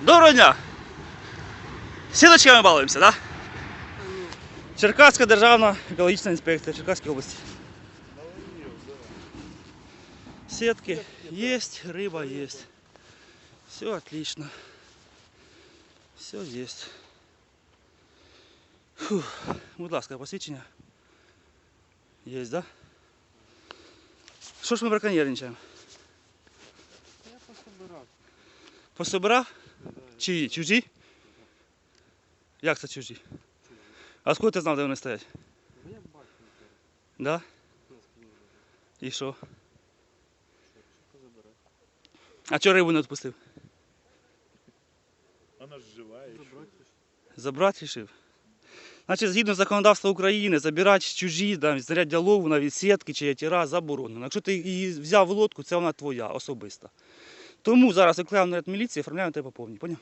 Доброго дня! Сеточками балуемся. Да? Черкасская Державная экологическая инспекция Черкасской области. Сетки есть, рыба есть, Все отлично. Все є. Фух. Будь есть, посвідчення. Є, да? Що ж ми браконьєрничаємо? Пособирав. Пособирав? Чиї? Чужі? Як це чужі? А скільки ти знав, де вони стоять? Я бачу, Да? І що? А чого рибу не відпустив? Она ж живая еще. Забрати ж. Забрати рішив? Значить, згідно законодавства України, забирати чужі, там, знаряддя лову, навіть сітки чи ятіра заборонено. Якщо ти її взяв в лодку, це вона твоя, особиста. Тому зараз викликаємо наряд міліції, оформляємо тебе по повній. Поняв?